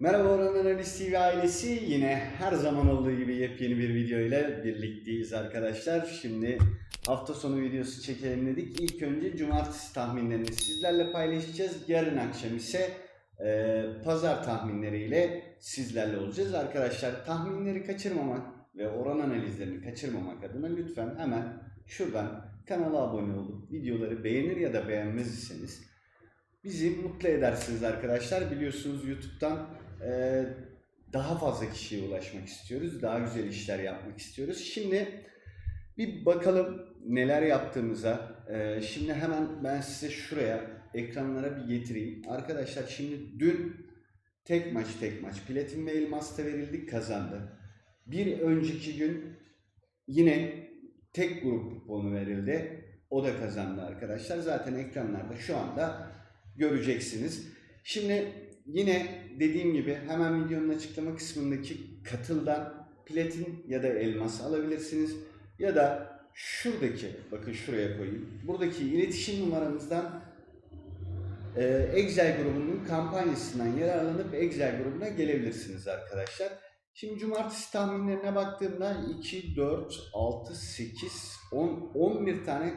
Merhaba Orhan Analiz TV ailesi. Yine her zaman olduğu gibi yepyeni bir video ile birlikteyiz arkadaşlar. Şimdi hafta sonu videosu çekelim dedik. İlk önce cumartesi tahminlerini sizlerle paylaşacağız. Yarın akşam ise e, pazar tahminleriyle sizlerle olacağız. Arkadaşlar tahminleri kaçırmamak ve oran analizlerini kaçırmamak adına lütfen hemen şuradan kanala abone olup videoları beğenir ya da beğenmez iseniz bizi mutlu edersiniz arkadaşlar. Biliyorsunuz YouTube'dan e, daha fazla kişiye ulaşmak istiyoruz. Daha güzel işler yapmak istiyoruz. Şimdi bir bakalım neler yaptığımıza. E, şimdi hemen ben size şuraya ekranlara bir getireyim. Arkadaşlar şimdi dün tek maç tek maç platin ve elmas da verildik kazandı. Bir önceki gün yine tek grup kuponu verildi. O da kazandı arkadaşlar. Zaten ekranlarda şu anda göreceksiniz. Şimdi yine dediğim gibi hemen videonun açıklama kısmındaki katıldan platin ya da elmas alabilirsiniz. Ya da şuradaki bakın şuraya koyayım. Buradaki iletişim numaramızdan e, Excel grubunun kampanyasından yararlanıp Excel grubuna gelebilirsiniz arkadaşlar. Şimdi cumartesi tahminlerine baktığımda 2, 4, 6, 8, 10, 11 tane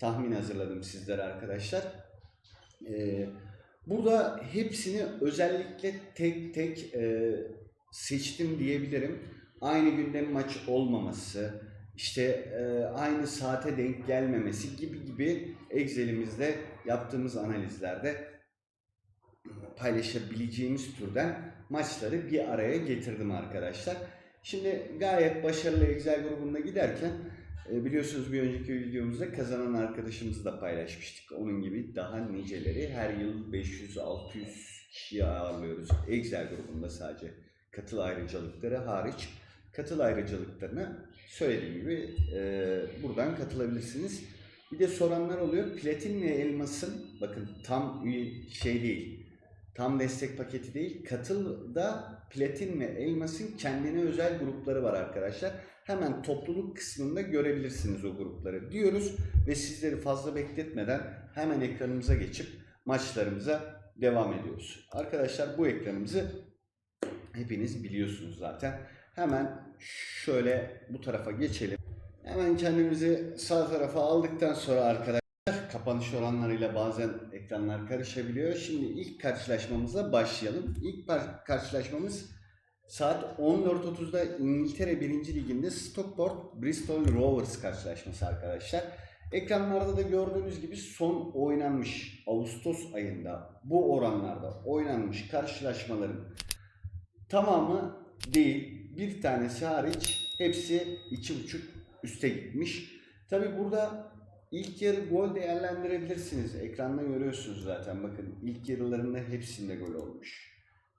tahmin hazırladım sizlere arkadaşlar. Ee, burada hepsini özellikle tek tek e, seçtim diyebilirim. Aynı günde maç olmaması, işte e, aynı saate denk gelmemesi gibi gibi Excel'imizde yaptığımız analizlerde paylaşabileceğimiz türden maçları bir araya getirdim arkadaşlar. Şimdi gayet başarılı Excel grubunda giderken e, biliyorsunuz bir önceki videomuzda kazanan arkadaşımızı da paylaşmıştık. Onun gibi daha niceleri her yıl 500-600 kişiyi ağırlıyoruz. Excel grubunda sadece katıl ayrıcalıkları hariç. Katıl ayrıcalıklarına söylediğim gibi e, buradan katılabilirsiniz. Bir de soranlar oluyor. Platin ve elmasın bakın tam şey değil. Tam destek paketi değil. Katılda platin ve elmasın kendine özel grupları var arkadaşlar. Hemen topluluk kısmında görebilirsiniz o grupları diyoruz. Ve sizleri fazla bekletmeden hemen ekranımıza geçip maçlarımıza devam ediyoruz. Arkadaşlar bu ekranımızı hepiniz biliyorsunuz zaten. Hemen şöyle bu tarafa geçelim. Hemen kendimizi sağ tarafa aldıktan sonra arkadaşlar kapanış oranlarıyla bazen ekranlar karışabiliyor. Şimdi ilk karşılaşmamıza başlayalım. İlk karşılaşmamız saat 14.30'da İngiltere 1. Liginde Stockport Bristol Rovers karşılaşması arkadaşlar. Ekranlarda da gördüğünüz gibi son oynanmış Ağustos ayında bu oranlarda oynanmış karşılaşmaların tamamı değil. Bir tanesi hariç hepsi 2.5 üste gitmiş. Tabi burada ilk yarı gol değerlendirebilirsiniz. Ekranda görüyorsunuz zaten bakın ilk yarılarında hepsinde gol olmuş.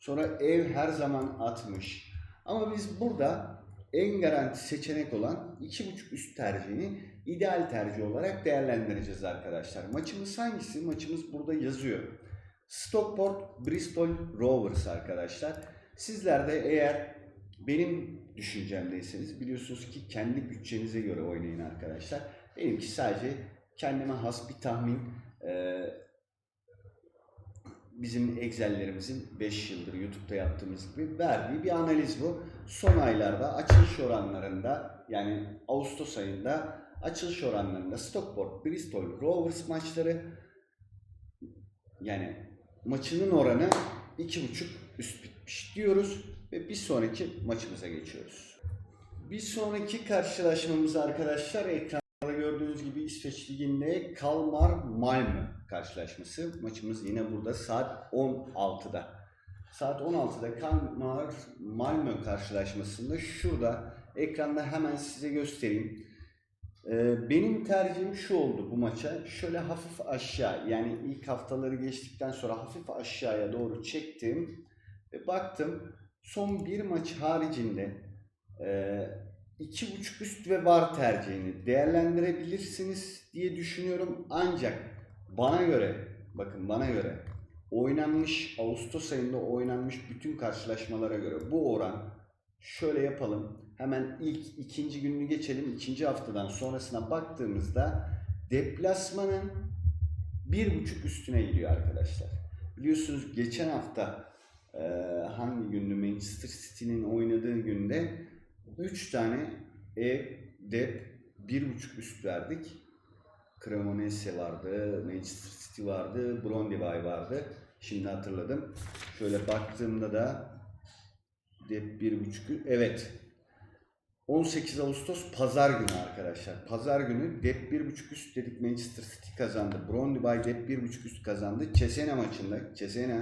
Sonra ev her zaman atmış. Ama biz burada en garanti seçenek olan 2.5 üst tercihini ideal tercih olarak değerlendireceğiz arkadaşlar. Maçımız hangisi? Maçımız burada yazıyor. Stockport Bristol Rovers arkadaşlar. Sizler de eğer benim düşüncemdeyseniz biliyorsunuz ki kendi bütçenize göre oynayın arkadaşlar. Benimki sadece kendime has bir tahmin. Bizim Excel'lerimizin 5 yıldır YouTube'da yaptığımız gibi verdiği bir analiz bu. Son aylarda açılış oranlarında yani Ağustos ayında açılış oranlarında Stockport, Bristol, Rovers maçları yani maçının oranı 2.5 üst bitmiş diyoruz ve bir sonraki maçımıza geçiyoruz. Bir sonraki karşılaşmamız arkadaşlar ekranda gördüğünüz gibi İsveç Ligi'nde Kalmar Malmö karşılaşması. Maçımız yine burada saat 16'da. Saat 16'da Kalmar Malmö karşılaşmasında şurada ekranda hemen size göstereyim. Ee, benim tercihim şu oldu bu maça. Şöyle hafif aşağı yani ilk haftaları geçtikten sonra hafif aşağıya doğru çektim ve baktım son bir maç haricinde e, iki buçuk üst ve var tercihini değerlendirebilirsiniz diye düşünüyorum. Ancak bana göre bakın bana göre oynanmış Ağustos ayında oynanmış bütün karşılaşmalara göre bu oran şöyle yapalım. Hemen ilk ikinci gününü geçelim. ikinci haftadan sonrasına baktığımızda deplasmanın bir buçuk üstüne gidiyor arkadaşlar. Biliyorsunuz geçen hafta Ee, hangi gündü? Manchester City'nin oynadığı günde 3 tane ev, dep, 1.5 üst verdik. Cremonese vardı, Manchester City vardı, Brondibay vardı. Şimdi hatırladım. Şöyle baktığımda da dep 1.5 evet 18 Ağustos pazar günü arkadaşlar. Pazar günü dep 1.5 üst dedik Manchester City kazandı. Brondibay dep 1.5 üst kazandı. Cesena maçında, Cesena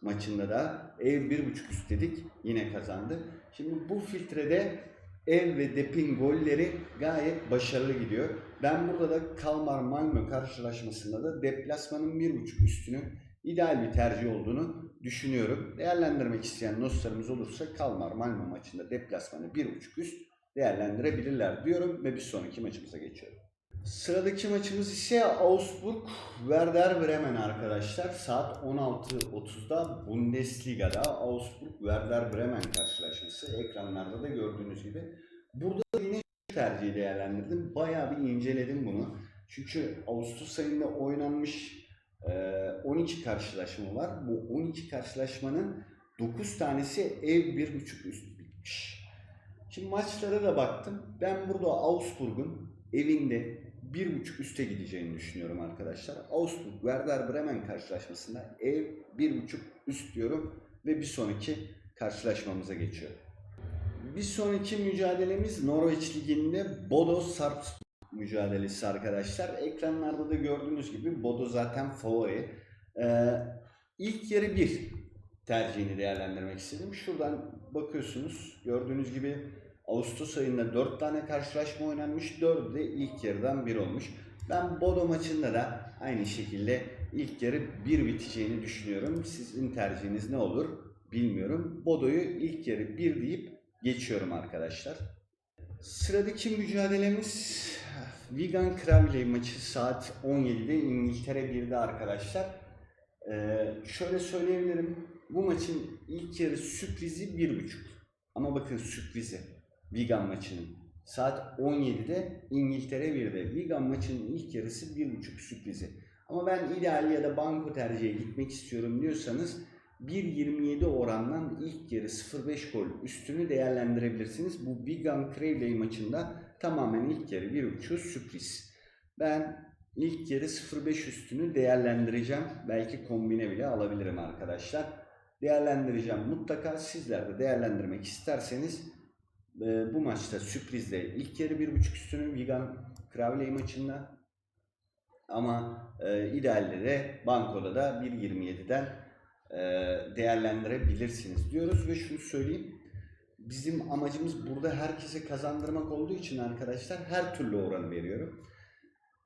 maçında da ev 1.5 üst dedik. Yine kazandı. Şimdi bu filtrede ev ve depin golleri gayet başarılı gidiyor. Ben burada da Kalmar Malmö karşılaşmasında da deplasmanın 1.5 üstünü ideal bir tercih olduğunu düşünüyorum. Değerlendirmek isteyen dostlarımız olursa Kalmar Malmö maçında deplasmanı 1.5 üst değerlendirebilirler diyorum ve bir sonraki maçımıza geçiyorum. Sıradaki maçımız ise Augsburg Werder Bremen arkadaşlar. Saat 16.30'da Bundesliga'da Augsburg Werder Bremen karşılaşması. Ekranlarda da gördüğünüz gibi. Burada da yine tercihi değerlendirdim. Bayağı bir inceledim bunu. Çünkü Ağustos ayında oynanmış e, 12 karşılaşma var. Bu 12 karşılaşmanın 9 tanesi ev 1.5 üst bitmiş. Şimdi maçlara da baktım. Ben burada Augsburg'un evinde 1.5 üste gideceğini düşünüyorum arkadaşlar. Augsburg Werder Bremen karşılaşmasında ev 1.5 üst diyorum ve bir sonraki karşılaşmamıza geçiyorum. Bir sonraki mücadelemiz Norveç Ligi'nde Bodo Sarpsborg mücadelesi arkadaşlar. Ekranlarda da gördüğünüz gibi Bodo zaten favori. Ee, ilk yarı 1 tercihini değerlendirmek istedim. Şuradan bakıyorsunuz. Gördüğünüz gibi Ağustos ayında 4 tane karşılaşma oynanmış. 4'ü de ilk yarıdan 1 olmuş. Ben Bodo maçında da aynı şekilde ilk yarı 1 biteceğini düşünüyorum. Sizin tercihiniz ne olur bilmiyorum. Bodo'yu ilk yarı 1 deyip geçiyorum arkadaşlar. Sıradaki mücadelemiz Wigan Crawley maçı saat 17'de İngiltere 1'de arkadaşlar. Ee, şöyle söyleyebilirim. Bu maçın ilk yarı sürprizi 1.5. Ama bakın sürprizi. Wigan maçının. Saat 17'de İngiltere 1'de. Wigan maçının ilk yarısı 1.5 sürprizi. Ama ben ideal ya da banko tercihe gitmek istiyorum diyorsanız 1.27 orandan ilk yarı 0.5 gol üstünü değerlendirebilirsiniz. Bu Wigan Crawley maçında tamamen ilk yarı 1.5 sürpriz. Ben ilk yarı 0.5 üstünü değerlendireceğim. Belki kombine bile alabilirim arkadaşlar. Değerlendireceğim. Mutlaka sizler de değerlendirmek isterseniz e, bu maçta sürprizle ilk yarı 1.5 üstünü Wigan Crawley maçında ama e, idealde de bankoda da 1.27'den e, değerlendirebilirsiniz diyoruz ve şunu söyleyeyim. Bizim amacımız burada herkese kazandırmak olduğu için arkadaşlar her türlü oranı veriyorum.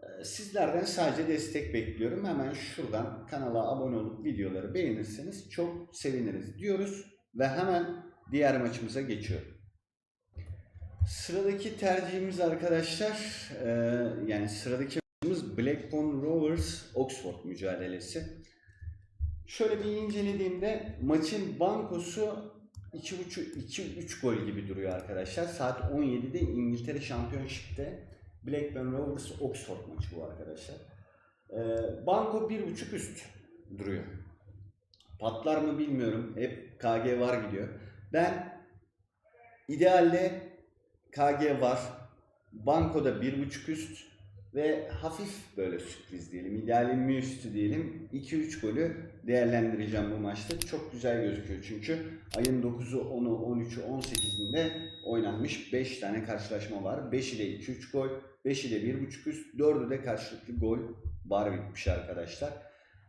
E, Sizlerden sadece destek bekliyorum. Hemen şuradan kanala abone olup videoları beğenirseniz çok seviniriz diyoruz ve hemen diğer maçımıza geçiyorum. Sıradaki tercihimiz arkadaşlar e, yani sıradaki maçımız Blackburn Rovers Oxford mücadelesi. Şöyle bir incelediğimde maçın bankosu 2.5-2-3 gol gibi duruyor arkadaşlar. Saat 17'de İngiltere Championship'te Blackburn Rovers Oxford maçı bu arkadaşlar. Ee, banko 1.5 üst duruyor. Patlar mı bilmiyorum. Hep KG var gidiyor. Ben idealde KG var. Bankoda 1.5 üst ve hafif böyle sürpriz diyelim. İdealim üstü diyelim. 2-3 golü değerlendireceğim bu maçta. Çok güzel gözüküyor çünkü ayın 9'u, 10'u, 13'ü, 18'inde oynanmış 5 tane karşılaşma var. 5'i de 2-3 gol, 5'i de 1.5 üst, 4'ü de karşılıklı gol var bitmiş arkadaşlar.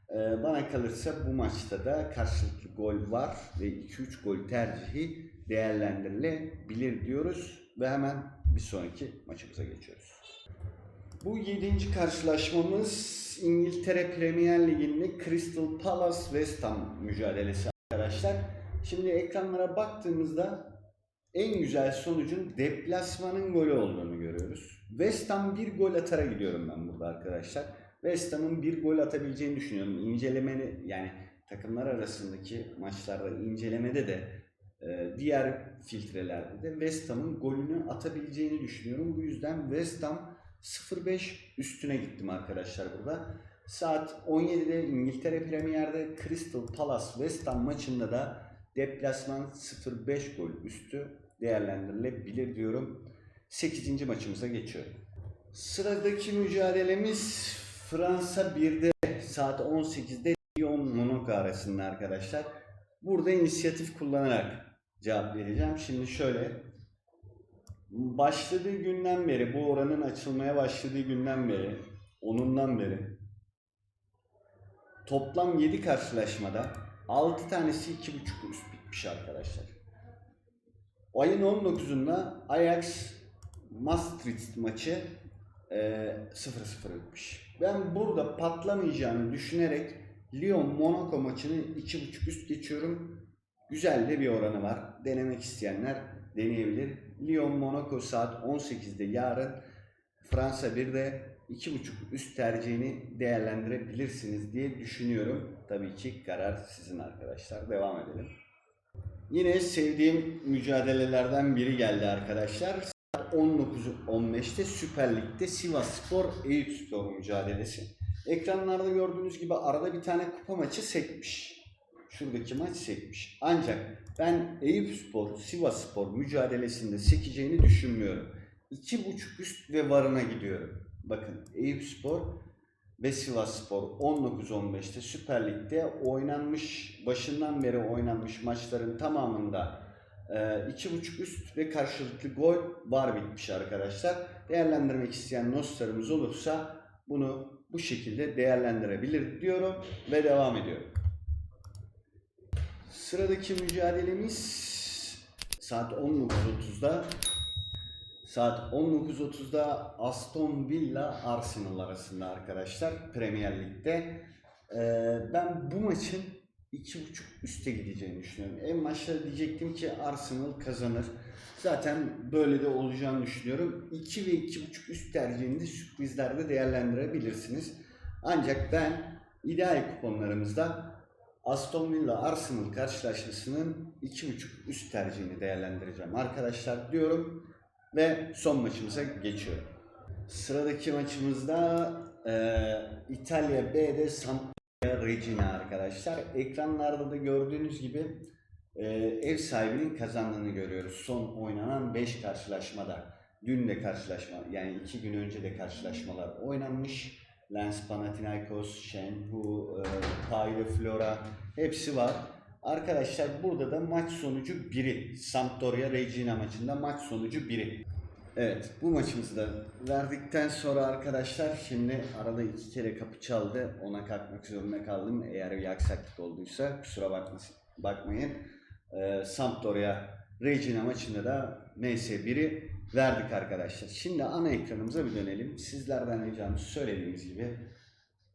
Ee, bana kalırsa bu maçta da karşılıklı gol var ve 2-3 gol tercihi değerlendirilebilir diyoruz ve hemen bir sonraki maçımıza geçiyoruz. Bu yedinci karşılaşmamız İngiltere Premier Ligi'nde Crystal Palace West Ham mücadelesi arkadaşlar. Şimdi ekranlara baktığımızda en güzel sonucun deplasmanın golü olduğunu görüyoruz. West Ham bir gol atara gidiyorum ben burada arkadaşlar. West Ham'ın bir gol atabileceğini düşünüyorum. İncelemeni yani takımlar arasındaki maçlarda incelemede de diğer filtrelerde de West Ham'ın golünü atabileceğini düşünüyorum. Bu yüzden West Ham 0.5 üstüne gittim arkadaşlar burada. Saat 17'de İngiltere Premier'de Crystal Palace West Ham maçında da Deplasman 0.5 gol üstü değerlendirilebilir diyorum. 8. maçımıza geçiyorum. Sıradaki mücadelemiz Fransa 1'de saat 18'de Lyon Monaco arasında arkadaşlar. Burada inisiyatif kullanarak cevap vereceğim. Şimdi şöyle başladığı günden beri bu oranın açılmaya başladığı günden beri onundan beri toplam 7 karşılaşmada 6 tanesi 2.5 üst bitmiş arkadaşlar. Ayın 19'unda Ajax Maastricht maçı e, 0-0 bitmiş. Ben burada patlamayacağını düşünerek Lyon Monaco maçını 2.5 üst geçiyorum. Güzel de bir oranı var. Denemek isteyenler deneyebilir. Lyon Monaco saat 18'de yarın Fransa 1'de 2.5 üst tercihini değerlendirebilirsiniz diye düşünüyorum. Tabii ki karar sizin arkadaşlar. Devam edelim. Yine sevdiğim mücadelelerden biri geldi arkadaşlar. Saat 19.15'te Süper Lig'de Sivas Spor Eyüp Spor mücadelesi. Ekranlarda gördüğünüz gibi arada bir tane kupa maçı sekmiş. Şuradaki maç sekmiş. Ancak ben Eyüp Spor, Sivas Spor mücadelesinde sekeceğini düşünmüyorum. 2.5 üst ve varına gidiyorum. Bakın Eyüp Spor ve Sivas Spor 19-15'te Süper Lig'de oynanmış, başından beri oynanmış maçların tamamında e, 2.5 üst ve karşılıklı gol var bitmiş arkadaşlar. Değerlendirmek isteyen dostlarımız olursa bunu bu şekilde değerlendirebilir diyorum ve devam ediyorum. Sıradaki mücadelemiz saat 19.30'da Saat 19.30'da Aston Villa Arsenal arasında arkadaşlar Premier Lig'de. Ee, ben bu maçın 2.5 üste gideceğini düşünüyorum. En başta diyecektim ki Arsenal kazanır. Zaten böyle de olacağını düşünüyorum. 2 ve 2.5 üst tercihini de sürprizlerde değerlendirebilirsiniz. Ancak ben ideal kuponlarımızda Aston Villa Arsenal karşılaşmasının 2.5 üst tercihini değerlendireceğim arkadaşlar diyorum ve son maçımıza geçiyorum. Sıradaki maçımızda e, İtalya B'de Sampdoria Regina arkadaşlar. Ekranlarda da gördüğünüz gibi e, ev sahibinin kazandığını görüyoruz. Son oynanan 5 karşılaşmada. Dün de karşılaşma yani 2 gün önce de karşılaşmalar oynanmış. Lens Panathinaikos, Shenhu, e, Paille Flora hepsi var. Arkadaşlar burada da maç sonucu 1'i. Sampdoria Regina maçında maç sonucu 1'i. Evet bu maçımızı da verdikten sonra arkadaşlar şimdi arada iki kere kapı çaldı. Ona kalkmak zorunda kaldım. Eğer bir aksaklık olduysa kusura bakmasın, bakmayın. Ee, Sampdoria Regina maçında da MS1'i verdik arkadaşlar. Şimdi ana ekranımıza bir dönelim. Sizlerden ricamız söylediğimiz gibi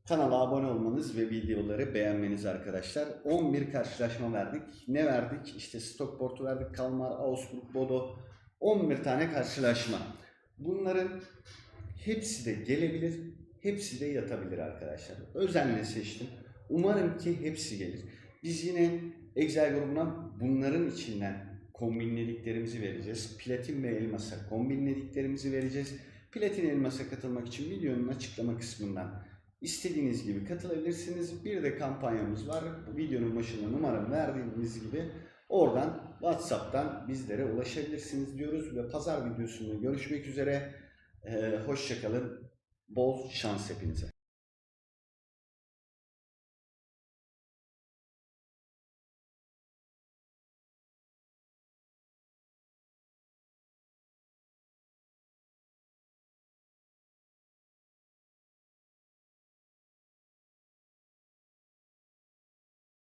Kanala abone olmanız ve videoları beğenmeniz arkadaşlar. 11 karşılaşma verdik. Ne verdik? İşte Stockport'u verdik, Kalmar, Augsburg, Bodo. 11 tane karşılaşma. Bunların hepsi de gelebilir, hepsi de yatabilir arkadaşlar. Özenle seçtim. Umarım ki hepsi gelir. Biz yine Excel grubuna bunların içinden kombinlediklerimizi vereceğiz. Platin ve elmasa kombinlediklerimizi vereceğiz. Platin elmasa katılmak için videonun açıklama kısmından İstediğiniz gibi katılabilirsiniz. Bir de kampanyamız var. Bu videonun başında numaramı verdiğimiz gibi oradan WhatsApp'tan bizlere ulaşabilirsiniz diyoruz ve pazar videosunda görüşmek üzere. Ee, Hoşçakalın. Bol şans hepinize.